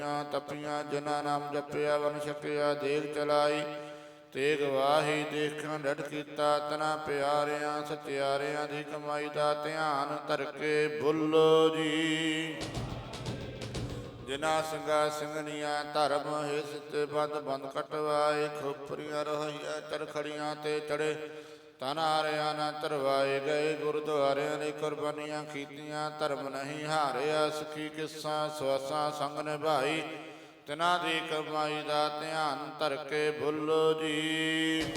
ਤਪੀਆਂ ਤਪੀਆਂ, ਜਿਨ੍ਹਾਂ ਨਾਮ ਜਪਿਆ, ਵਨ ਛਕਿਆ ਦੇਖ ਚਲਾਈ। ਤੇਗ ਵਾਹੀ ਦੇਖਾਂ, ਡਟ ਕੀਤਾ, ਤਨਾ ਪਿਆਰਿਆਂ, ਸਤਿਆਰਿਆਂ ਦੀ ਕਮਾਈ ਦਾ ਧਿਆਨ ਧਰ ਕੇ ਬੁੱਲੋ ਜੀ। ਜਿਨਾ ਸਿੰਘਾ ਸਿੰਘਣੀਆਂ, ਧਰਮ, ਹਿਸ ਤੇ ਬੰਦ ਬੰਦ ਕਟਵਾਏ, ਖੋਪਰੀਆਂ ਰਹੀਆਂ, ਚਰਖੜੀਆਂ ਤੇ ਚੜੇ। ਤਨਾਰਿਆਂ ਨਾ ਤਰਵਾਏ ਗਏ ਗੁਰਦੁਆਰਿਆਂ ਨੇ ਕੁਰਬਾਨੀਆਂ ਕੀਤੀਆਂ, ਧਰਮ ਨਹੀਂ ਹਾਰਿਆ, ਸਖੀ ਕਿੱਸਾ, ਸਵਾਸਾਂ ਸੰਗ ਨਿਭਾਈ, ਤਿਨਾਂ ਦੀ ਕਮਾਈ ਦਾ ਧਿਆਨ ਧਰ ਕੇ ਭੁੱਲੋ ਜੀ।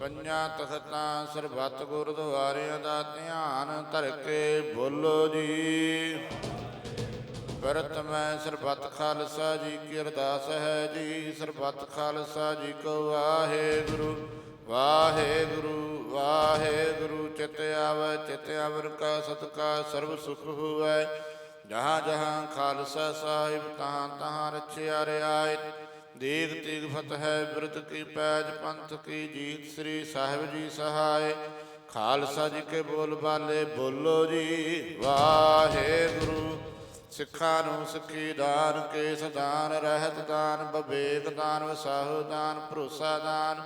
ਪੰਜਾਂ ਤਖਤਾਂ ਸਰਬੱਤ ਗੁਰਦੁਆਰਿਆਂ ਦਾ ਧਿਆਨ ਧਰ ਕੇ ਭੁੱਲੋ ਜੀ। ਕਰਤ ਮੈਂ ਸਰਬੱਤ ਖਾਲਸਾ ਜੀ ਕੀ ਅਰਦਾਸ ਹੈ ਜੀ, ਸਰਬੱਤ ਖਾਲਸਾ ਜੀ ਕੋ ਵਾਹਿਗੁਰੂ। ਵਾਹਿਗੁਰੂ ਵਾਹਿਗੁਰੂ, ਚਿਤ ਆਵੈ, ਚਿਤ ਅਵਰ ਕਾ ਸਤਕਾ ਸਰਬ ਸੁਖ ਹੋਵੈ। ਜਹਾਂ ਜਹਾਂ ਖਾਲਸਾ ਸਾਹਿਬ, ਤਹਾਂ ਤਹਾਂ ਰਚਿਆ ਰਿਆਇ ਦੇਗ ਤੀਗ ਫਤਿਹ ਬਿਰਤ ਕੀ ਪੈਜ, ਪੰਥ ਕੀ ਜੀਤ, ਸ੍ਰੀ ਸਾਹਿਬ ਜੀ ਸਹਾਇ ਖਾਲਸਾ ਜੀ ਕੇ ਬੋਲ ਬਾਲੇ, ਬੋਲੋ ਜੀ, ਵਾਹਿਗੁਰੂ। ਸਿੱਖਾਂ ਨੂੰ ਸਿੱਖੀ ਦਾਨ, ਕੇਸ ਦਾਨ, ਰਹਿਤ ਦਾਨ ਬਵੇਕ ਦਾਨ, ਵਸਾਹੁ ਦਾਨ, ਭਰੋਸਾ ਦਾਨ।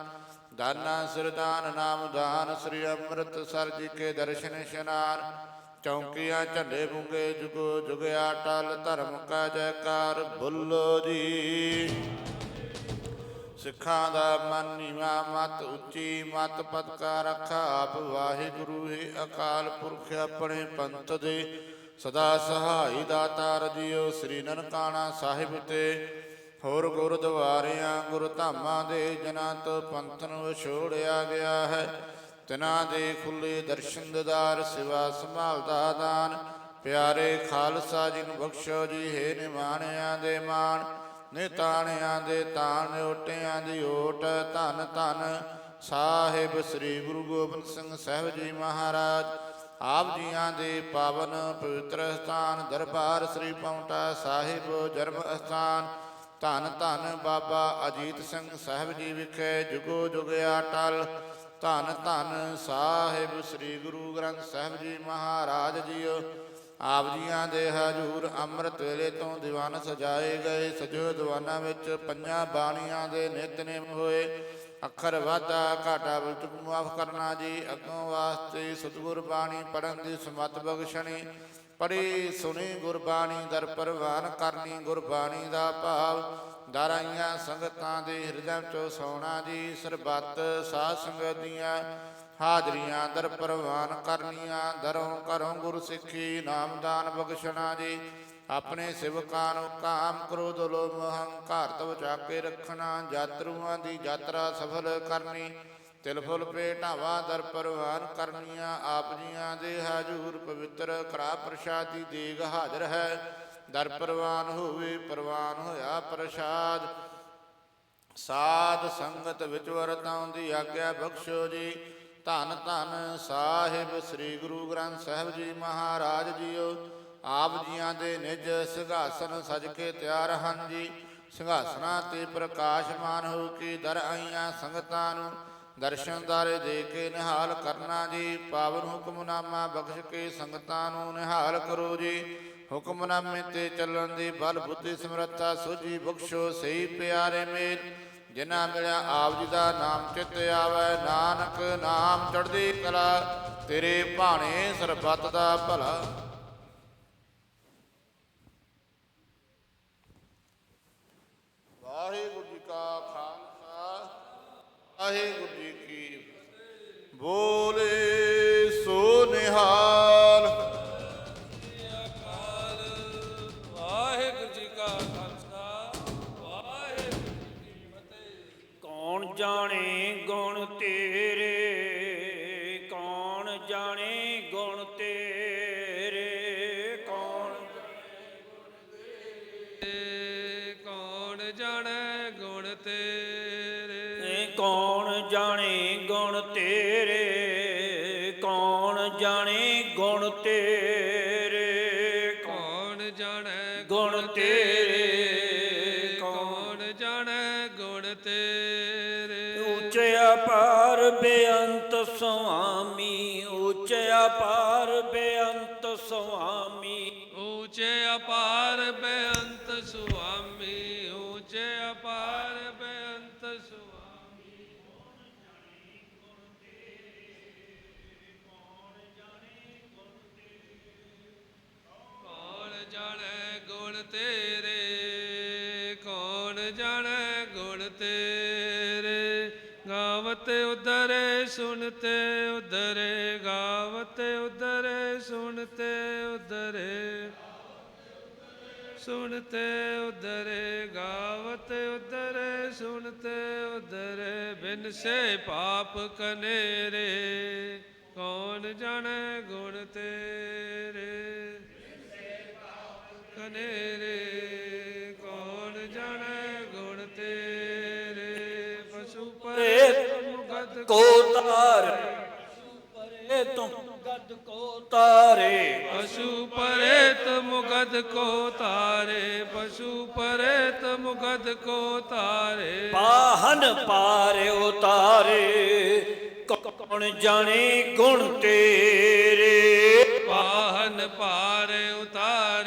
ਦਾਨਾ ਸਿਰਦਾਨ ਨਾਮ ਦਾਨ, ਸ੍ਰੀ ਅੰਮ੍ਰਿਤਸਰ ਜੀ ਕੇ ਦਰਸ਼ਨ ਇਸ਼ਨਾਨ ਚੌਂਕੀਆਂ ਝੰਡੇ ਬੁੰਗੇ ਜੁਗੋ ਜੁਗਿਆ ਟਲ ਧਰਮ ਕਾ ਜੈਕਾਰ ਬੁੱਲੋ ਜੀ। ਸਿੱਖਾਂ ਦਾ ਮਨ ਨੀਵਾ, ਮਤ ਉੱਚੀ, ਮਤ ਪਤਕਾ ਰੱਖਾ ਆਪ ਵਾਹਿਗੁਰੂ ਹੀ ਅਕਾਲ ਪੁਰਖ ਆਪਣੇ ਪੰਥ ਦੇ। ਸਦਾ ਸਹਾਈ ਦਾਤਾਰ ਜੀਓ ਸ੍ਰੀ ਨਨਕਾਣਾ ਸਾਹਿਬ ਤੇ। ਹੋਰ ਗੁਰਦੁਆਰਿਆਂ ਗੁਰਧਾਮਾਂ ਦੇ ਜਨਾਂ ਤੋਂ ਪੰਥ ਨੂੰ ਛੋੜਿਆ ਗਿਆ ਹੈ। ਤਿਨਾਂ ਦੇ ਖੁੱਲੇ ਦਰਸ਼ਨ ਦਿਦਾਰ, ਸਿਵਾ ਸੰਭਾਲਦਾ ਦਾਨ। ਪਿਆਰੇ ਖਾਲਸਾ ਜੀ ਨੂੰ ਬਖਸ਼ੋ ਜੀ, ਹੈ ਨਿਮਾਣਿਆਂ ਦੇ ਮਾਣ। ਨਿਤਾਣਿਆਂ ਦੇ ਤਾਣ, ਓਟਿਆਂ ਦੀ ਓਟ, ਧਨ ਧੰਨ। ਸਾਹਿਬ ਸ੍ਰੀ ਗੁਰੂ ਗੋਬਿੰਦ ਸਿੰਘ ਸਾਹਿਬ ਜੀ ਮਹਾਰਾਜ, ਆਪ ਜੀਆਂ ਦੇ ਪਾਵਨ ਪਵਿੱਤਰ ਸਥਾਨ ਦਰਬਾਰ ਸ੍ਰੀ ਪੌਂਟਾ ਸਾਹਿਬ ਜਨਮ ਅਸਥਾਨ। ਧੰਨ ਧੰਨ ਬਾਬਾ ਅਜੀਤ ਸਿੰਘ ਸਾਹਿਬ ਜੀ ਵਿਖੇ ਜੁਗੋ ਜੁਗਿਆ ਟਲ ਧੰਨ ਧੰਨ ਸਾਹਿਬ ਸ੍ਰੀ ਗੁਰੂ ਗ੍ਰੰਥ ਸਾਹਿਬ ਜੀ ਮਹਾਰਾਜ ਜੀਓ। ਆਪ ਜੀਆਂ ਦੇ ਹਜੂਰ ਅੰਮ੍ਰਿਤ ਵੇਲੇ ਤੋਂ ਦੀਵਾਨ ਸਜਾਏ ਗਏ। ਸਜੋ ਦੀਵਾਨਾਂ ਵਿੱਚ ਪੰਜਾਂ ਬਾਣੀਆਂ ਦੇ ਨਿਤਨੇਮ ਹੋਏ। ਅੱਖਰ ਵਾਧਾ ਘਾਟਾ ਬਿਲਤੁਕ ਮੁਆਫ਼ ਕਰਨਾ ਜੀ। ਅੱਗੋਂ ਵਾਸਤੇ ਸਤਿਗੁਰ ਬਾਣੀ ਪੜਨ ਦੀ ਸਮਤ ਬਖਸ਼ਣੀ। ਪੜੀ ਸੁਣੀ ਗੁਰਬਾਣੀ, ਦਰ ਪਰਵਾਨ ਕਰਨੀ ਗੁਰਬਾਣੀ ਦਾ ਭਾਵ। ਦਰਾਈਆਂ ਸੰਗਤਾਂ ਦੇ ਹਿਰਦਿਆਂ ਚੋਂ ਸੋਣਾ ਜੀ ਸਰਬੱਤ, ਸਾਧ ਸੰਗਤ ਦੀਆਂ ਹਾਜ਼ਰੀਆਂ ਦਰ ਪਰਵਾਨ ਕਰਨੀਆਂ। ਦਰੋਂ ਕਰੋਂ ਗੁਰ ਸਿੱਖੀ ਨਾਮਦਾਨ ਬਖਸ਼ਣਾ ਜੀ। ਆਪਣੇ ਸਿਵਕਾਂ ਨੂੰ ਕਾਮ, ਕ੍ਰੋਧ, ਲੋਭ ਹੰਕਾਰ ਤੋਂ ਬਚਾ ਕੇ ਰੱਖਣਾ। ਯਾਤਰੂਆਂ ਦੀ ਯਾਤਰਾ ਸਫਲ ਕਰਨੀ। ਤਿਲ ਫੁੱਲ ਭੇਟਾਵਾਂ ਦਰ ਪਰਵਾਨ ਕਰਨੀਆਂ ਆਪ ਜੀਆਂ ਦੇ ਹਜੂਰ ਪਵਿੱਤਰ, ਕਰਾ ਪ੍ਰਸ਼ਾਦੀ ਦੇਗ ਹਾਜ਼ਰ ਹੈ। ਦਰ ਪਰਵਾਨ ਹੋਵੇ, ਪਰਵਾਨ ਹੋਇਆ ਪ੍ਰਸ਼ਾਦ। ਸਾਧ ਸੰਗਤ ਵਿੱਚ ਵਰਤਾਂ ਦੀ ਆਗਿਆ ਬਖਸ਼ੋ ਜੀ। ਧੰਨ ਧੰਨ ਸਾਹਿਬ, ਸ੍ਰੀ ਗੁਰੂ ਗ੍ਰੰਥ ਸਾਹਿਬ ਜੀ ਮਹਾਰਾਜ ਜੀਓ। ਆਪ ਜੀਆਂ ਦੇ ਨਿਜ ਸਿੰਘਾਸਨ ਸਜ ਕੇ ਤਿਆਰ ਹਨ ਜੀ। ਸਿੰਘਾਸਨਾਂ ਤੇ ਪ੍ਰਕਾਸ਼ਮਾਨ ਹੋ ਕੇ ਦਰ ਆਈਆਂ ਸੰਗਤਾਂ ਨੂੰ ਦਰਸ਼ਨ ਦਰਸ਼ਨਦਾਰੇ ਦੇ ਕੇ ਨਿਹਾਲ ਕਰਨਾ ਜੀ, ਪਾਵਨ ਹੁਕਮਨਾਮਾ ਬਖਸ਼ ਕੇ ਸੰਗਤਾਂ ਨੂੰ ਨਿਹਾਲ ਕਰੋ ਜੀ। ਹੁਕਮਨਾਮੇ ਤੇ ਚੱਲਣ ਦੀ ਬਲ ਬੁੱਧੀ ਸਮਰੱਥਾ ਸੋਝੀ ਬਖਸ਼ੋ, ਸਹੀ ਪਿਆਰੇ ਮੇਲ। ਜਿਨ੍ਹਾਂ ਮਿਲਿਆ ਆਪ ਜੀ ਦਾ ਨਾਮ ਚਿੱਤ ਆਵੇ, ਨਾਨਕ ਨਾਮ ਚੜ੍ਹਦੀ ਕਲਾ, ਤੇਰੇ ਭਾਣੇ ਸਰਬੱਤ ਦਾ ਭਲਾ। ਵਾਹਿਗੁਰੂ ਜੀ ਕਾ ਖਾਲਸਾ, ਵਾਹਿਗੁਰੂ ਬੋਲੇ ਸੋ ਨਿਹਾਲ ਵਾਹਿਗੁਰੂ ਜੀ ਕਾ ਖਾਲਸਾ, ਵਾਹਿਗੁਰੂ ਜੀ ਕੀ ਫਤਿਹ। ਕੌਣ ਜਾਣੇ ਗੁਣ ਤੇਰੇ? ਕੌਣ ਜਾਣੇ ਗੁਣ ਤੇਰੇ? ਕੌਣ ਤੇ ਕੌਣ ਜਾਣੇ ਗੁਣ ਤੇਰੇ? ਤੇਰੇ ਕੌਣ ਜਾਣੇ ਗੁਣ ਤੇਰੇ? ਕੌਣ ਜਾਣੈ ਗੁਣ ਤੇਰੇ ਕੌਣ ਜਾਣੈ ਗੁਣ ਤੇਰੇ? ਉੱਚਿਆ ਪਾਰ ਬੇਅੰਤ ਸੁਆਮੀ ਉੱਚਿਆ ਪਾਰ ਗੁਣ ਤੇਰੇ, ਕੌਣ ਜਾਣੈ ਗੁਣ ਤੇਰੇ? ਗਾਵਤ ਉਦਰੇ ਸੁਨਤੇ ਉਦਰੇ ਗਾਵਤ ਉਦਰੇ ਸੁਨਤੇ ਉਦਰੇ ਸੁਨਤੇ ਉਦਰੇ ਗਾਵਤ ਉਦਰੇ ਸੁਣਤੇ ਉਦਰੇ ਬਿਨ ਸੇ ਪਾਪ ਕਨੇਰੇ, ਕੌਣ ਜਾਣੇ ਗੁਣ ਤੇਰੇ? ਕਨੇਰੇ ਕੌਣ ਜਾਣੈ ਗੁਣ ਤੇਰੇ? ਪਸ਼ੂ ਪਰੇ ਮੁਗਦ ਕੋ ਤਾਰ ਪਰੇ ਤੁਮ ਗਦ ਕੋ ਤਾਰੇ ਪਸ਼ੂ ਪਰੇਤ ਮੁਗਦ ਕੋ ਤਾਰੇ। ਪਸ਼ੂ ਪਰੇਤ ਮੁਗਦ ਕੋ ਤਾਰੇ ਪਾਹਨ ਪਾਰੇ ਉਤਾਰੇ ਕੌਣ ਜਾਣੇ ਗੁਣ ਤੇਰੇ? ਪਾਹਨ ਪਾਰ ਉਤਾਰੇ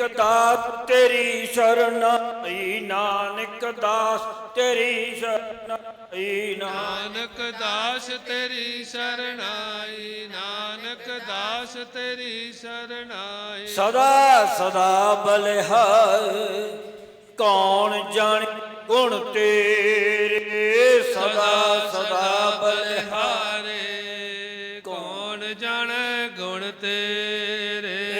ਨਾਨਕ ਦਾਸ ਤੇਰੀ ਸ਼ਰਨਾਈ ਨਾਨਕ ਦਾਸ ਤੇਰੀ ਸ਼ਰਨਾਈ ਨਾਨਕ ਨਾਨਕ ਦਾਸ ਤੇਰੀ ਸ਼ਰਣਾਈ ਨਾਨਕ ਦਾਸ ਤੇਰੀ ਸ਼ਰਣਾਈ ਸਦਾ ਸਦਾ ਬਲਿਹਾਰ ਕੌਣ ਜਾਣੇ ਗੁਣ ਤੇਰੇ? ਸਦਾ ਸਦਾ ਬਲਿਹਾਰੇ ਕੌਣ ਜਾਣੈ ਗੁਣ ਤੇਰੇ?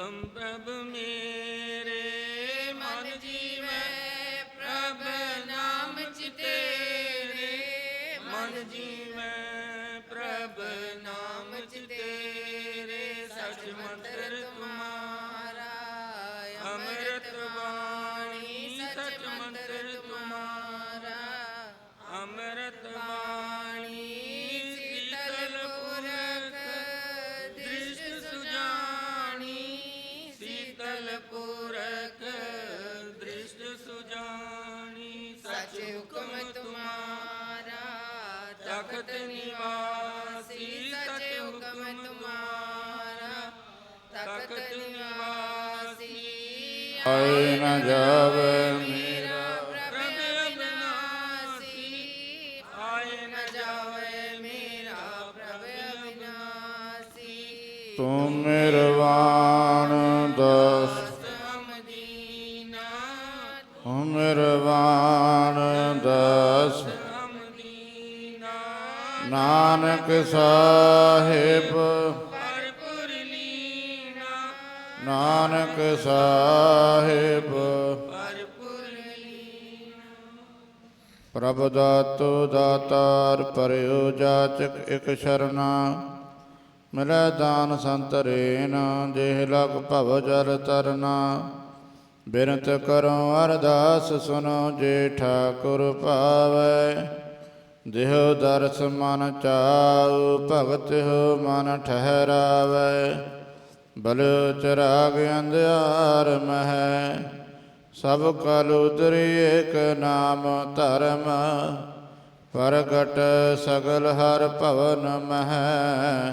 ਪ੍ਰੀਤਮ ਪ੍ਰਭ ਮੇਰੇ ਮਨ ਜੀਵੈ, ਪ੍ਰਭ ਨਾਮ ਚਿਤੇਰੇ ਮਨ ਜੀਵੈ, ਪ੍ਰਭ ਨਾਮ ਚਿਤੇਰੇ ਸਚ ਮੰਤਰ ਤੁਮਾਰਾ, ਅੰਮ੍ਰਿਤ ਬਾਣੀ ਸਚ ਮੰਤਰ ਤੁਮਾਰਾ, ਅੰਮ੍ਰਿਤ ਬਾਣੀ ਨਿਰਵਾਣ ਦਸ। ਨਾਨਕ ਸਾਹਿਬ। ਭਰਪੂਰ ਲੀਨਾ ਨਾਨਕ ਸਾਹਿਬ। ਭਰਪੂਰ ਲੀਨਾ ਪ੍ਰਭ ਦਾਤੋ ਦਾਤਾਰ ਪਰਿਓ ਜਾਚਕ ਇਕ ਸ਼ਰਨਾ। ਮਿਲੈ ਦਾਨ ਸੰਤਰੇਨ ਦੇਹ ਲਗ ਭਵ ਜਲ ਤਰਨਾ। ਬਿਰਤ ਕਰੋ ਅਰਦਾਸ ਸੁਨੋ ਜੇ ਠਾਕੁਰ ਭਾਵੈ ਦੇਹ ਦਰਸ ਮਨ ਚਾਉ, ਭਗਤ ਹੋ ਮਨ ਠਹਿਰਾਵੈ। ਬਲ ਚਰਾਗ ਅੰਧਿਆਰ ਮਹਿ, ਸਭ ਕਲ ਉਦਰੀ ਏਕ ਨਾਮ ਧਰਮ। ਪ੍ਰਗਟ ਸਗਲ ਹਰ ਭਵਨ ਮਹਿ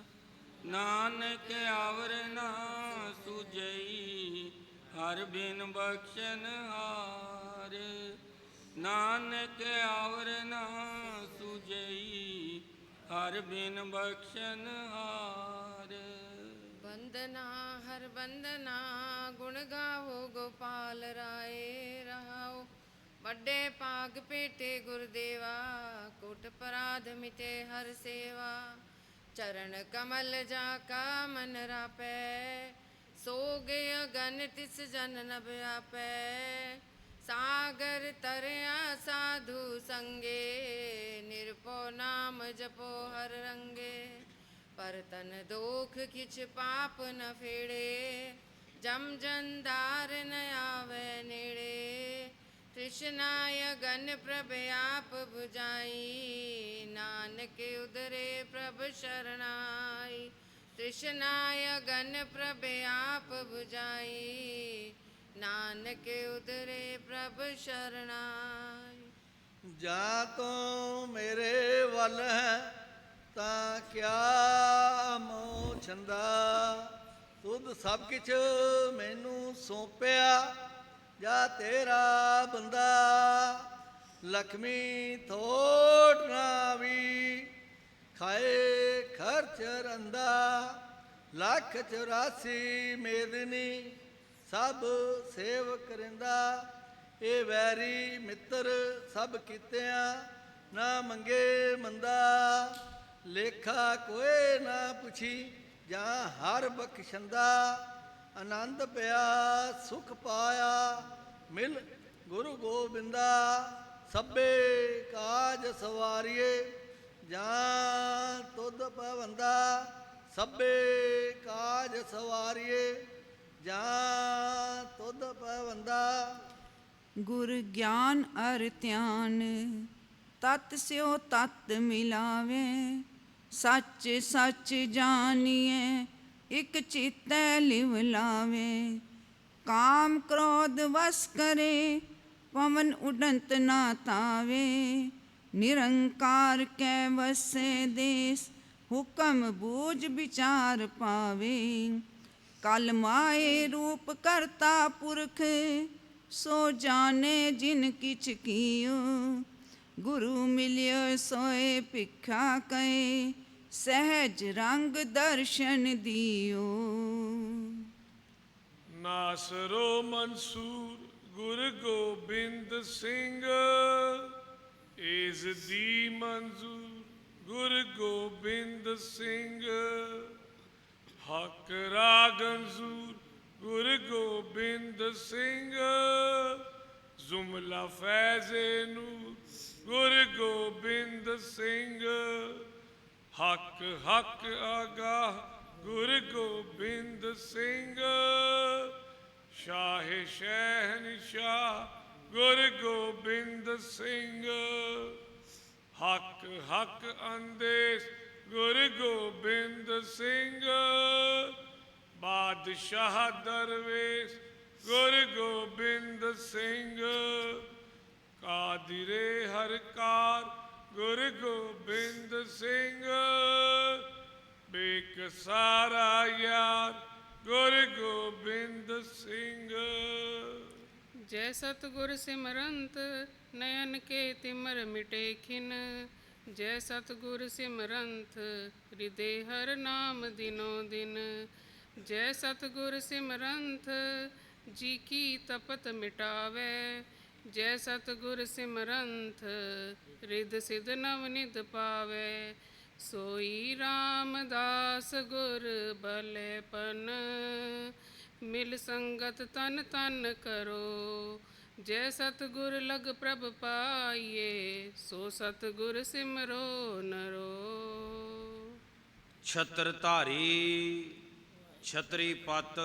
ਨਾਨਕ ਆਵਰ ਨਾ ਸੁਜਈ ਹਰ ਬਿਨ ਬਖਸ਼ਨ ਹਾਰ। ਨਾਨਕ ਆਵਰ ਨਾ ਸੁਜਈ ਹਰ ਬਿਨ ਬਖਸ਼ਨ ਹਾਰ। ਬੰਦਨਾ, ਹਰ ਬੰਦਨਾ, ਗੁਣ ਗਾਵੋ, ਗੋਪਾਲ ਰਾਏ ਰਹਾਓ। ਵੱਡੇ ਪਾਗ ਪੇਟੇ ਗੁਰਦੇਵਾ, ਕੋਟ ਪਰਾਧ ਮਿਟੇ ਹਰ ਸੇਵਾ। ਚਰਨ ਕਮਲ ਜਾ ਕਾ ਮਨ ਰਾਪੈ ਸੋਗੇ ਅਗਨ ਤਿਸ ਜਨ ਨਭ ਆਪੈ ਸਾਗਰ ਤਰਿਆ ਸਾਧੂ ਸੰਗੇ ਨਿਰਪੋ ਨਾਮ ਜਪੋ ਹਰ ਰੰਗੇ ਪਰ ਤਨ ਦੋਖ ਕਿਛ ਪਾਪ ਨ ਫੇੜੇ ਜਮ ਜੰਦਾਰ ਨ ਆਵੇ ਨੇੜੇ ਤ੍ਰਿਸ਼ਨਾਯ ਗਨ ਪ੍ਰਭ ਆਪ 부ਜਾਈ ਨਾਨਕ प्रभ शरणाई तृष्णाय गन प्रभे आप बुझाई ਨਾਨਕ ਉਦਰੇ ਪ੍ਰਭ ਸ਼ਰਣਾਈ ਜਾ ਤੋ ਮੇਰੇ ਵੱਲ ਹੈ, ਤਾਂ ਕਿਆ ਮੋ ਛੰਦਾ? ਤੁਧ ਸਭ ਕਿਛ ਮੈਨੂੰ ਸੌਂਪਿਆ, ਜਾ ਤੇਰਾ ਬੰਦਾ। ਲਖਮੀ ਥੋੜ ਨਾ ਵੀ ਖਾਏ ਖਰਚ ਰੰਦਾ ਲੱਖ 84 ਮੇਦਨੀ, ਸਭ ਸੇਵ ਕਰਿੰਦਾ ਇਹ ਵੈਰੀ ਮਿੱਤਰ ਸਭ ਕੀਤਿਆਂ ਨਾ ਮੰਗੇ ਮੰਦਾ। ਲੇਖਾ ਕੋਏ ਨਾ ਪੁੱਛੀ ਜਾਂ ਹਰ ਬਖਸ਼ੰਦਾ। ਆਨੰਦ ਪਿਆ, ਸੁਖ ਪਾਇਆ, ਮਿਲ ਗੁਰੂ ਗੋਬਿੰਦਾ। ਸਭੇ ਕਾਜ ਸਵਾਰੀਏ ਜਾਂ ਤੁਧ ਪਵੰਦਾ ਸਭੇ ਕਾਜ ਸਵਾਰੀਏ, ਜਾਂ ਤੁਧ ਪਵੰਦਾ ਗੁਰ ਗਿਆਨ ਅਰ ਧਿਆਨ, ਤਤ ਸਿਓ ਤਤ ਮਿਲਾਵੇ। ਸੱਚ ਸੱਚ ਜਾਣੀਏ ਇਕ ਚਿਤੈ ਲਿਵ ਲਾਵੇ। ਕਾਮ ਕ੍ਰੋਧ ਵਸ ਕਰੇ, ਪਵਨ ਉਡੰਤ ਨਾ ਤਾਵੇ। ਨਿਰੰਕਾਰ ਕੈ ਵਸੈ ਦੇਸ, ਹੁਕਮ ਬੂਝ ਵਿਚਾਰ ਪਾਵੇ। ਕਲ ਮਾਏ ਰੂਪ ਕਰਤਾ ਪੁਰਖ, ਸੋ ਜਾਣੇ ਜਿਨ ਕਿਛ ਕੀਓ। ਗੁਰੂ ਮਿਲਿਓ ਸੋਏ ਭਿਖਾ ਕਏ ਸਹਿਜ ਰੰਗ ਦਰਸ਼ਨ ਦਿਓ। ਨਾਸਰੋ ਮਨਸੂਰ ਗੁਰ ਗੋਬਿੰਦ ਸਿੰਘ। ਏਸ ਦੀ ਮਨਜ਼ੂਰ ਗੁਰ ਗੋਬਿੰਦ ਸਿੰਘ। ਹਕ ਰਾਗਨਜ਼ੂਰ ਗੁਰ ਗੋਬਿੰਦ ਸਿੰਘ। ਜ਼ੁਮਲਾ ਫੈਜ਼ੇ ਨੂੰ ਗੁਰ ਗੋਬਿੰਦ ਸਿੰਘ। ਹੱਕ ਹੱਕ ਆਗਾਹ ਗੁਰ ਗੋਬਿੰਦ ਸਿੰਘ। ਸ਼ਾਹ ਸ਼ਹਿਨਸ਼ਾਹ ਗੁਰ ਗੋਬਿੰਦ ਸਿੰਘ। ਹੱਕ ਹੱਕ ਅੰਦੇਸ, ਗੁਰ ਗੋਬਿੰਦ ਸਿੰਘ। ਬਾਦਸ਼ਾਹ ਦਰਵੇਸ਼, ਗੁਰ ਗੋਬਿੰਦ ਸਿੰਘ। ਕਾਦਿਰੇ ਹਰਕਾਰ ਗੁਰ ਗੋਬਿੰਦ ਸਿੰਘ। ਬੇਕ ਸਾਰਾ ਯਾਰ, ਗੁਰ ਗੋਬਿੰਦ ਸਿੰਘ। ਜੈ ਸਤਗੁਰ ਸਿਮਰੰਤ ਨयन ਕੇ ਤਿਮਰ ਮਿਟੇ ਖਿਨ। ਜੈ ਸਤਗੁਰ ਸਿਮਰੰਤ ਹਿਰਦੇ ਹਰ ਨਾਮ ਦਿਨੋ ਦਿਨ। ਜੈ ਸਤਗੁਰ ਸਿਮਰੰਤ, ਜੀ ਕੀ ਤਪਤ ਮਿਟਾਵੇ। ਜੈ ਸਤਗੁਰ ਸਿਮਰੰਥ ਰਿਦ ਸਿਧ ਨਵ ਨਿਧ ਪਾਵੇ। ਸੋਈ ਰਾਮਦਾਸ ਗੁਰ ਬਲੇਪਨ ਮਿਲ ਸੰਗਤ ਤਨ ਤਨ ਕਰੋ। ਜੈ ਸਤਗੁਰ ਲਗ ਪ੍ਰਭ ਪਾਈਏ, ਸੋ ਸਤਗੁਰ ਸਿਮਰੋ ਨਰੋ। ਛਤਰ ਧਾਰੀ, ਛਤਰੀ ਪਤ,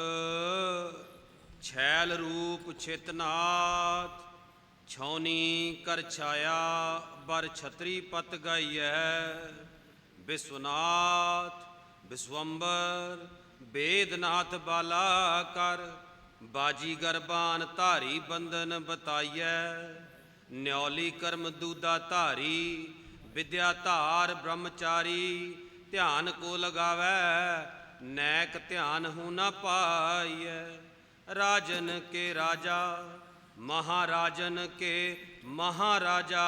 ਛੈਲ ਰੂਪ ਚਿਤਨਾਥ ਛੌਨੀ ਕਰ ਛਾਇਆ ਬਰ ਛਤਰੀ ਪਤ ਗਾਈਐ। ਵਿਸਵਨਾਥ ਵਿਸਵੰਬਰ ਬੇਦਨਾਥ ਬਾਲਾ ਕਰ, ਬਾਜੀ ਗਰਬਾਨ ਧਾਰੀ ਬੰਦਨ ਬਤਾਈਐ। ਨਿਉਲੀ ਕਰਮ ਦੂਦਾ ਧਾਰੀ, ਵਿਦਿਆ ਧਾਰ ਬ੍ਰਹਮਚਾਰੀ, ਧਿਆਨ ਕੋ ਲਗਾਵੈ, ਨੈਕ ਧਿਆਨ ਹੂ ਨ ਪਾਈਐ। ਰਾਜਨ ਕੇ ਰਾਜਾ, ਮਹਾਰਾਜਨ ਕੇ ਮਹਾਰਾਜਾ,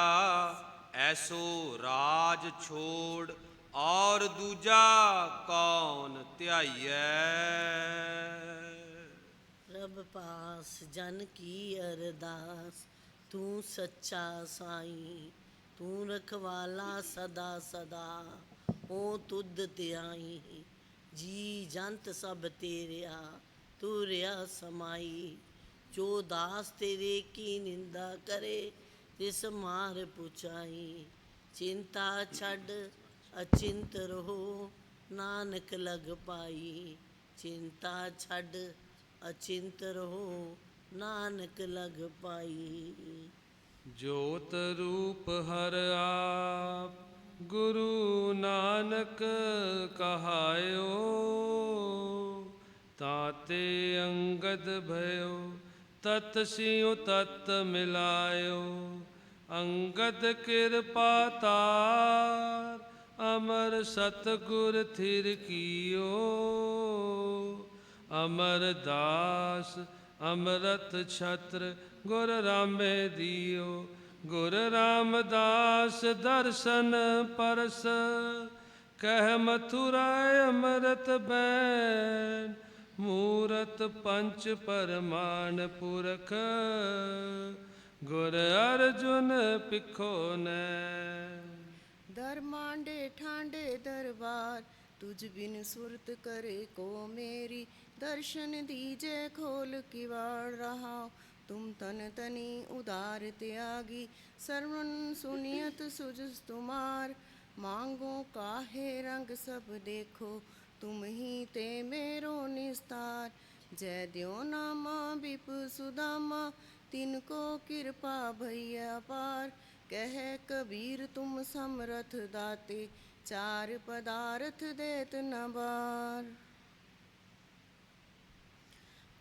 ਐਸੋ ਰਾਜ ਛੋੜ ਔਰ ਦੂਜਾ ਕੌਣ ਧਿਆਈਐ? ਰਬ ਪਾਸ, ਜਨ ਕੀ ਅਰਦਾਸ? ਤੂੰ ਸੱਚਾ ਸਾਈ, ਤੂੰ ਰਖਵਾਲਾ ਸਦਾ ਸਦਾ ਓ ਤੁਧ ਧਿਆਈ। ਜੀ ਜੰਤ ਸਭ ਤੇਰਿਆ ਤੂੰ ਰਿਆ ਸਮਾਈ। ਜੋ ਦਾਸ ਤੇਰੇ ਕੀ ਨਿੰਦਾ ਕਰੇ, ਤਿਸ ਮਾਰ ਪੁਚਾਈ। ਚਿੰਤਾ ਛੱਡ ਅਚਿੰਤ ਰਹੋ, ਨਾਨਕ ਲਗ ਪਾਈ। ਚਿੰਤਾ ਛੱਡ, ਅਚਿੰਤ ਰਹੋ, ਨਾਨਕ ਲਗ ਪਾਈ। ਜੋਤ ਰੂਪ ਹਰ ਆਪ, ਗੁਰੂ ਨਾਨਕ ਕਹਾਇਓ। ਤਾਤੇ ਅੰਗਦ ਭਇਓ, ਤਤ ਸਿਉ ਤਤ ਮਿਲਾਇਓ। ਅੰਗਦ ਕਿਰਪਾ ਤਾਰ ਅਮਰ ਸਤਗੁਰ ਥਿਰ ਕੀਓ ਅਮਰਦਾਸ ਅੰਮ੍ਰਿਤ ਛਤਰ ਗੁਰ ਰਾਮੇ ਦਿਓ। ਗੁਰ ਰਾਮਦਾਸ ਦਰਸ਼ਨ ਪਰਸ, ਕਹਿ ਮਥੁਰਾ ਅੰਮ੍ਰਿਤ ਬੈਨ, ਮੂਰਤ ਪੰਚ ਪਰਮਾਨ ਪੁਰਖ। ਗੁਰ ਅਰਜੁਨ ਪਿਖੋ ਨੈ ਦਰ ਮਾਂਡੇ ਠਾਂਡੇ ਦਰਬਾਰ ਤੁਝ ਬਿਨ ਸੁਰਤ करे को मेरी दर्शन दीजे खोल किवाड़ रहा तुम तन तनी उदार त्यागी सरवन सुनियत सुजस तुमार मांगो काहे रंग सब देखो तुम ही ते मेरो निस्तार जय द्यो नामा बिप सुदामा तिनको कृपा भैया पार ਕਹਿ ਕਬੀਰ ਤੁਮ ਸਮਰਥ ਦਾਤੇ, ਚਾਰ ਪਦਾਰਥ ਦੇਤ ਨਬਾਰ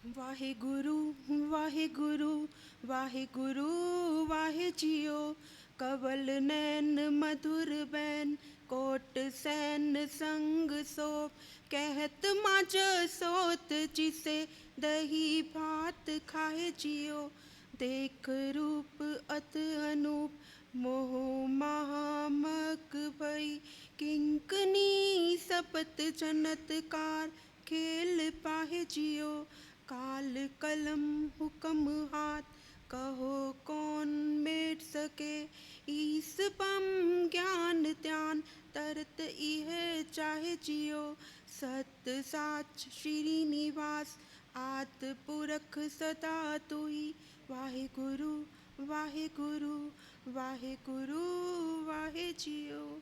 ਵਾਹਿਗੁਰੂ ਵਾਹਿਗੁਰੂ ਵਾਹਿਗੁਰੂ, ਵਾਹਿ ਜੀਓ, ਕਵਲ ਨੈਣ ਮਧੁਰ ਬੈਨ, ਕੋਟ ਸੈਨ ਸੰਗ ਸੋਪ, ਕਹਿਤ ਮਾਜ ਸੋਤ, ਜਿਸੇ ਦਹੀ ਭਾਤ ਖਾਏ ਜਿਓ। ਦੇਖ ਰੂਪ ਅਤ ਅਨੂਪ मोहो महामक भई किंकनी सपत जनतकार खेल पाहे जियो काल कलम हुकम हाथ कहो कौन मेट सके ईस पम ज्ञान त्यान तरत इह चाहे जियो सत साच श्रीनिवास आत पुरख सदा तुही वाहे गुरु ਵਾਹਿਗੁਰੂ ਵਾਹਿਗੁਰੂ ਵਾਹਿ ਜੀਓ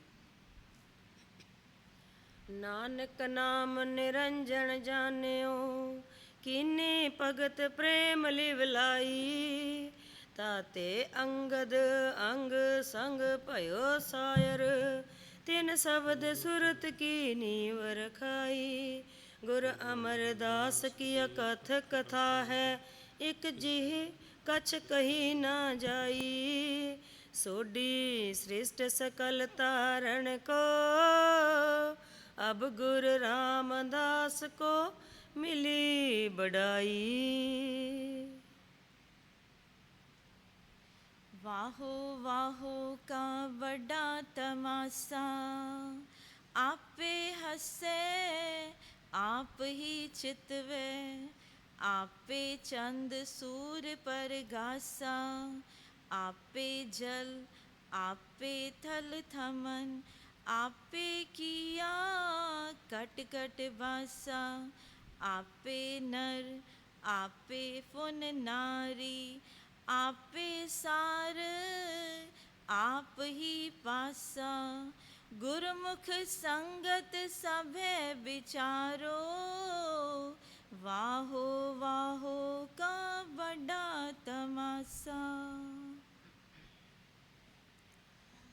ਨਾਨਕ ਨਾਮ ਨਿਰੰਜਨ ਜਾਣਿਓ, ਕੀਨੇ ਭਗਤ ਪ੍ਰੇਮ ਲਿਵ ਲਾਈ? ਤਾਤੇ ਅੰਗਦ ਅੰਗ ਸੰਗ ਭਇਓ ਸਾਇਰ, ਤਿਨ ਸ਼ਬਦ ਸੁਰਤ ਕੀ ਨੀਵ ਰਖਾਈ? ਗੁਰ ਅਮਰਦਾਸ ਕੀ ਅਕਥ ਕਥਾ ਹੈ? ਇਕ ਜਿਹ ਕਛ ਕਹੀ ਨਾ ਜਾਈ। ਸੋਡੀ ਸ੍ਰਿਸ਼ਟ ਸਕਲ ਤਾਰਨ ਕੋ। ਅਬ ਗੁਰ ਰਾਮਦਾਸ ਕੋ ਮਿਲੀ ਬੜਾਈ ਵਾਹੋ ਵਾਹੋ ਕਾ ਵੱਡਾ ਤਮਾਸਾ। ਆਪੇ ਹੱਸੇ, ਆਪ ਹੀ ਚਿਤਵੇ। ਆਪੇ ਚੰਦ ਸੂਰ ਪਰਗਾਸਾ, ਆਪੇ ਜਲ, ਆਪੇ ਥਲ ਥਮਨ, ਆਪੇ ਕੀਆ ਕਟ ਕਟ ਬਾਸਾ ਆਪੇ ਨਰ, ਆਪੇ ਫੁਨ ਨਾਰੀ, ਆਪੇ ਸਾਰ, ਆਪ ਹੀ ਪਾਸਾ। ਗੁਰਮੁਖ ਸੰਗਤ ਸਭੇ ਵਿਚਾਰੋ ਵਾਹੋ ਵਾਹੋ, ਕਾ ਵੱਡਾ ਤਮਾਸਾ।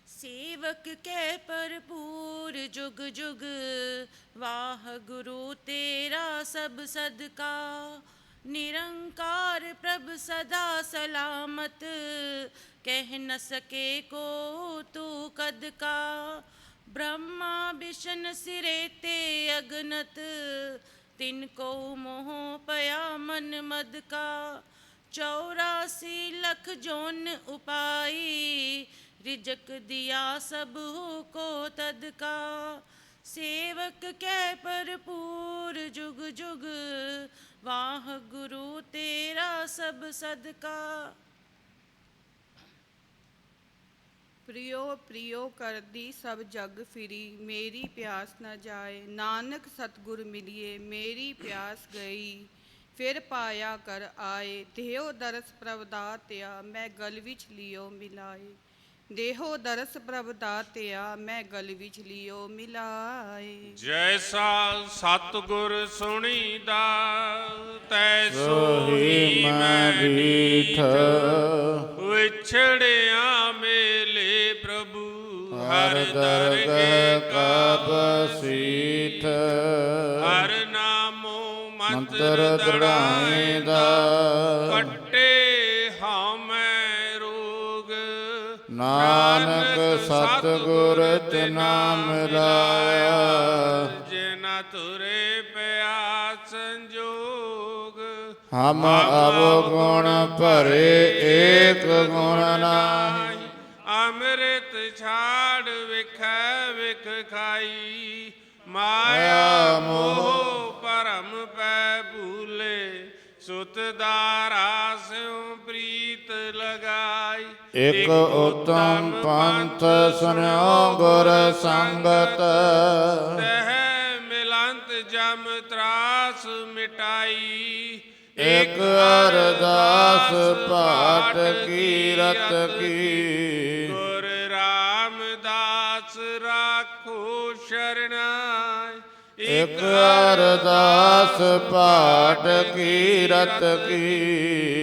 ਸੇਵਕ ਕੈ ਭਰਪੂਰ ਜੁਗ ਜੁਗ, ਵਾਹ ਗੁਰੂ ਤੇਰਾ ਸਭ ਸਦਕਾ। ਨਿਰੰਕਾਰ ਪ੍ਰਭ ਸਦਾ ਸਲਾਮਤ, ਕਹਿ ਨ ਸਕੇ ਕੋ ਤੂ ਕਦ ਕਾ। ਬ੍ਰਹਮਾ ਵਿਸ਼ਨ ਸਿਰੇ ਤੇ ਅਗਨਤ ਤਿਨ ਕੋ ਮੋਹ ਪਿਆ ਮਨ ਮਦ ਕਾ, ਚੌਰਾਸੀ ਲਖ ਜੋਨ ਉਪਾਈ, ਰਿਜਕ ਦਿਆ ਸਭ ਕੋ ਤਦ ਕਾ। ਸੇਵਕ ਕੈ ਭਰਪੂਰ ਜੁਗ ਜੁਗ, ਵਾਹ ਗੁਰੂ ਤੇਰਾ ਸਭ ਸਦਕਾ ਪ੍ਰਿਯੋ ਪ੍ਰਿਯੋ ਕਰਦੀ ਸਭ ਜਗ ਫਿਰੀ ਮੇਰੀ ਪਿਆਸ ਨਾ ਜਾਏ ਨਾਨਕ ਸਤਗੁਰ ਮਿਲਿਏ ਮੇਰੀ ਪਿਆਸ ਗਈ। ਫਿਰ ਪਾਇਆ ਕਰ ਆਏ ਦੇਹੋ ਦਰਸ ਪ੍ਰਭ ਦਾਤਿਆ ਮੈਂ ਗਲ ਵਿੱਚ ਲਿਓ ਮਿਲਾਏ। ਦੇਹੋ ਦਰਸ ਪ੍ਰਭ ਦਾਤਿਆ ਮੈਂ ਗਲ ਵਿੱਚ ਲਿਓ ਮਿਲਾਏ। ਜੈਸਾ ਸਤਿਗੁਰ ਸੁਣੀਦਾ ਤੈਸੋ ਸੋਹੀ ਹੀ ਮੈਂ ਮੈਂ ਡੀਠ ਵਿਛੜਿਆ ਪ੍ਰਭੂ ਹਰ ਦਰਗਹ ਕਾ ਬਸੀਠ ਹਰ ਨਾਮੋ ਮੰਤਰ ਦੜਾਏ ਦਾ। ਕੱਟੇ ਹਮੈ ਰੋਗ। ਨਾਨਕ ਸਤਿਗੁਰ ਤੇ ਨਾਮ ਲਾਇਆ। ਜਿਨਾ ਤੁਰੇ ਪਿਆ ਸੰਜੋਗ। ਹਮ ਅਬ ਗੁਣ ਭਰੇ ਏਕ ਗੁਣ ਨਾਹੀ ਅੰਮ੍ਰਿਤ ਛਾੜ ਵਿਖੈ ਵਿਖ ਖਾਈ। ਮਾਇਆ ਮੋਹ ਪਰਮ ਪੈ ਭੂਲੇ। ਸੁਤ ਦਾਰਾ ਸਿਉ ਪ੍ਰੀਤ ਲਗਾਈ। ਇਕ ਉਤਮ ਪੰਥ ਸੁਨਿਓ ਗੁਰ ਸੰਗਤ। ਤਹ ਮਿਲੰਤ ਜਮ ਤਰਾਸ ਮਿਟਾਈ। ਇਕ ਅਰਦਾਸ ਪਾਠ ਕੀਰਤ ਕੀ। ਰਾਖੋ ਇਕ ਅਰਦਾਸ ਪਾਠ ਕੀਰਤ ਕੀ।